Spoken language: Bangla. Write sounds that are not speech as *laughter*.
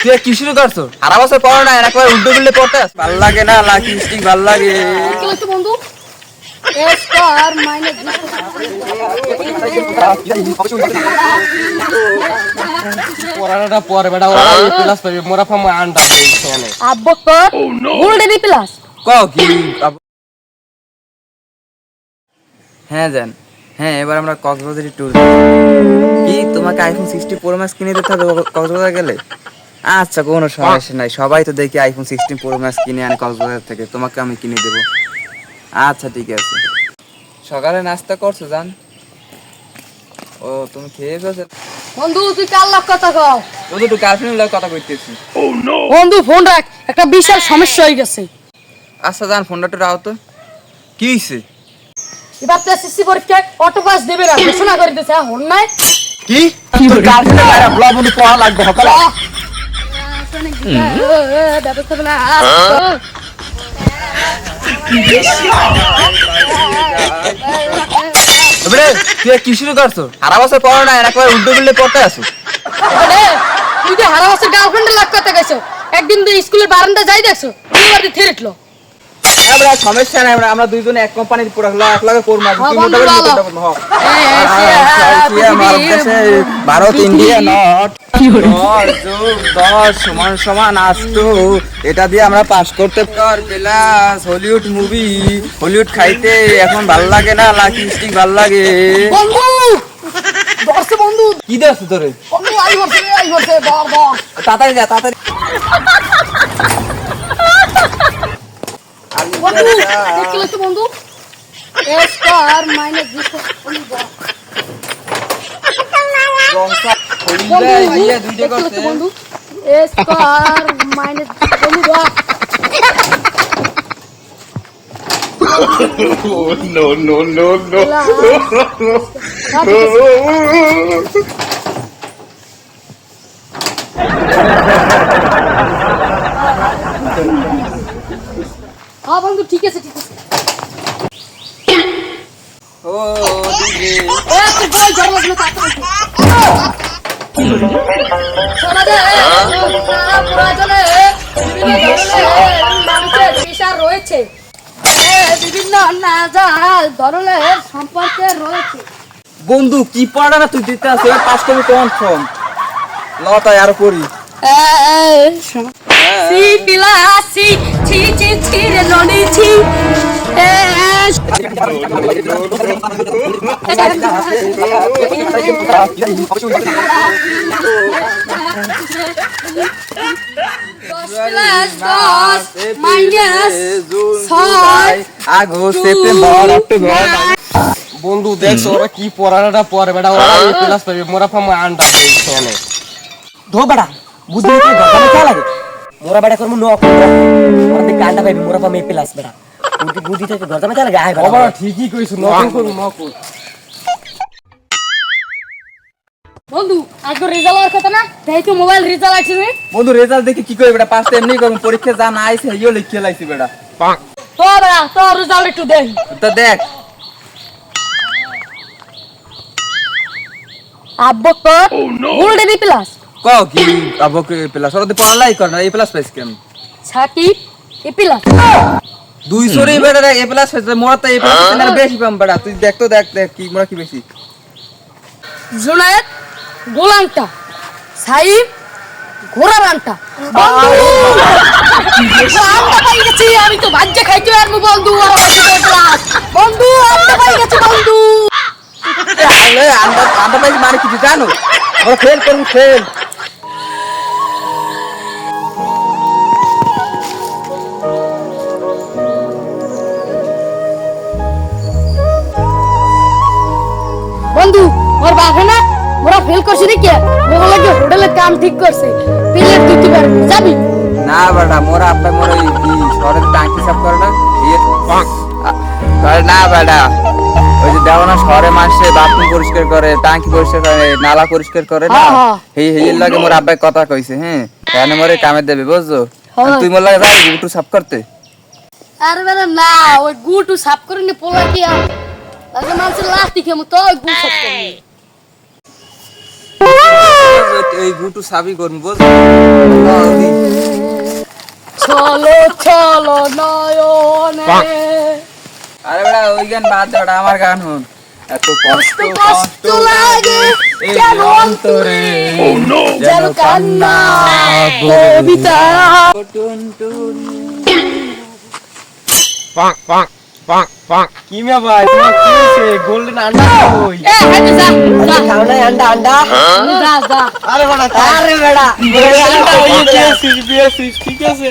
তুই কি শুরু করছ? সারা বছর পড়ো না একবার উল্টো উল্টে পড়তে ভালো লাগে না লাকি স্টিক ভালো লাগে। কি হচ্ছে বন্ধু স্কয়ার মাইনাস পড়াটা পরে বেটা ওরা ক্লাস পাবে। মোরা ফাম আন্ডা এখানে আব্বু কর গোল্ড ডি প্লাস ক কি? হ্যাঁ জান। হ্যাঁ এবার আমরা কক্সবাজারে ট্যুর কি তোমাকে আইফোন সিক্সটি প্রো ম্যাক্স কিনে দিতে হবে? কক্সবাজার গেলে? আচ্ছা কোনো সমস্যা নাই। সবাই তো দেখি আইফোন সিক্সটিন প্রো ম্যাক্স কিনে আনে কক্সবাজার থেকে। তোমাকে আমি কিনে দেবো। আচ্ছা ঠিক আছে। সকালে নাস্তা করছ জান? ও তুমি খেয়ে ফেলছো? বন্ধু তুই কার লাভ কথা কও? ও তো গার্লফ্রেন্ড লাগে কথা কইতেছি। বন্ধু ফোন রাখ। একটা বিশাল সমস্যা হয়ে গেছে। আচ্ছা জান ফোনটা একটু রাও তো। কি হয়েছে এবার তো এসএসসি পরীক্ষায় অটো পাস দেবে না ঘোষণা করে দিয়েছে হন নাই। কি? তোর গার্লফ্রেন্ড লাগে ব্লগ বন্ধু পড়া লাগবে এবারে সারা পড়ো না একবার উল্টো উল্টে পড়তে আসো। তুই যে হারা বছর গার্লফ্রেন্ডের লাভ করতে গেছো, একদিন তুই স্কুলের বারান্দা যাই দেখছ তুই থেরেটলো আমরা সমস্যা নাই আমরা দুইজনে এক কোম্পানির পড়াশোনা এক লাগে করব হ্যাঁ। করতে হ্যাঁ। আমার দেশে ভারত ইন্ডিয়া নট দশ সমান সমান আষ্টু এটা দিয়ে আমরা পাস করতে পার প্লাস হলিউড মুভি হলিউড খাইতে এখন ভালো লাগে না লাকি স্টিক ভালো লাগে। বন্ধু! কি দেখছ তোরে? তাড়াতাড়ি যা তাড়াতাড়ি। দেখতে বন্ধু স্কয়ার মাইনাস বি স্কয়ার বন্ধু স্কয়ার মাইনাস দর no, no, no, no. *laughs* হ্যাঁ বন্ধু ঠিক আছে ঠিক আছে। ও দিদি। এ তুই বই ধর লাগল শোনা দে সারা প্রয়োজনে বিভিন্ন ধরনের মানুষের পেশা রয়েছে। বিভিন্ন নাজাল ধরনের সম্পর্কে রয়েছে। বন্ধু কি পড়া না তুই দিতে আসে? পাস করবি কনফার্ম লতাই আর করি সি আগস্ট সেপ্টেম্বর অক্টোবর বন্ধু, দেখছ ওরা কি পড়াটা পরে বেটা, ওরা ক্লাস পাবে। মোরা ফাম আন্ডা এখানে ধো, বেটা বুদ্ধি কি গরমে খেলা লাগে। মোরা বেটা করমু নক কান্ডা পাইবি মোরা পামে প্লাস বেটা। বুদ্ধি বুদ্ধি থেকে খেলা লাগে আয় বেটা বাবা ঠিকই কইছো নকল করু নকল বন্ধু আজকে রেজাল্ট আর কথা না? তাই তো মোবাইল রেজাল্ট আছে রে। বন্ধু রেজাল্ট দেখি কি করবে বেটা পাঁচটা এমনি করব পরীক্ষা যা না আইছে ইও লিখে লাইছি বেটা। তো বেড়া তো রেজাল্ট একটু দেখ তো দেখ। আব্বু কর গোল্ড ডি প্লাস ক কি আবক প্লাস ওরা তো পড়ালাই কর না এই প্লাস পাইছ কেন সাকিব এ প্লাস দুইশো রে বেটা এ প্লাস পাইছে মোরা তো এ প্লাস না বেশি পাম বেটা তুই দেখ তো দেখ দেখ কি মোরা কি বেশি? জুনায়েদ গোলাংটা। সাইব ঘোড়ার পাই গেছি আমি তো ভাজ্যে খাইতে পারব বন্ধু বন্ধু আংটা পাই গেছি বন্ধু। আন্ডা পাইছি মানে কিছু জানো? ওরা ফেল করুন ফেল বন্ধু ওর বাপে না ওরা ফেল করছে দেখি ওরা লাগে হোটেলে কাম ঠিক করছে প্লেট দিতে পারবি যাবি না বেটা মোরা আব্বা মোরা এই কি শহরে টাঙ্কি সাফ করে না ইয়ে আ- করে না বেটা ওই যে দেওয়া না শহরে মানুষে বাথরুম পরিষ্কার করে টাঙ্কি পরিষ্কার করে নালা পরিষ্কার করে না? হ্যাঁ, হ্যাঁ। এই এই লাগে মোর আব্বাই কথা কইছে হ্যাঁ? কেন মোরে কামে দেবে বুঝছ? হ্যাঁ। তুই মোর লাগে যাবি একটু সাফ করতে? আরে বেটা না ওই গুটু সাফ করে নি পোলা কি আর? লাগে মানুষের লাস্টি খেমু তো ওই গু সাফ করে ওই গুটু সাবি করুন বোঝ চলো চলো নয়নে। আরে বেটা ওই গান বাদ দে বেটা আমার গান শুন এত কষ্ট কষ্ট লাগে কেন অন্তরে যেন কান্না কবিতা টুন টুন কি মে ভাই তোমার কি হয়েছে গোল্ডেন আন্ডা কই এ হাইতে যা যা খাও না আন্ডা আন্ডা যা যা আরে বেটা আরে বেড়া আন্ডা হয়ে বিয়েছিস ঠিক আছে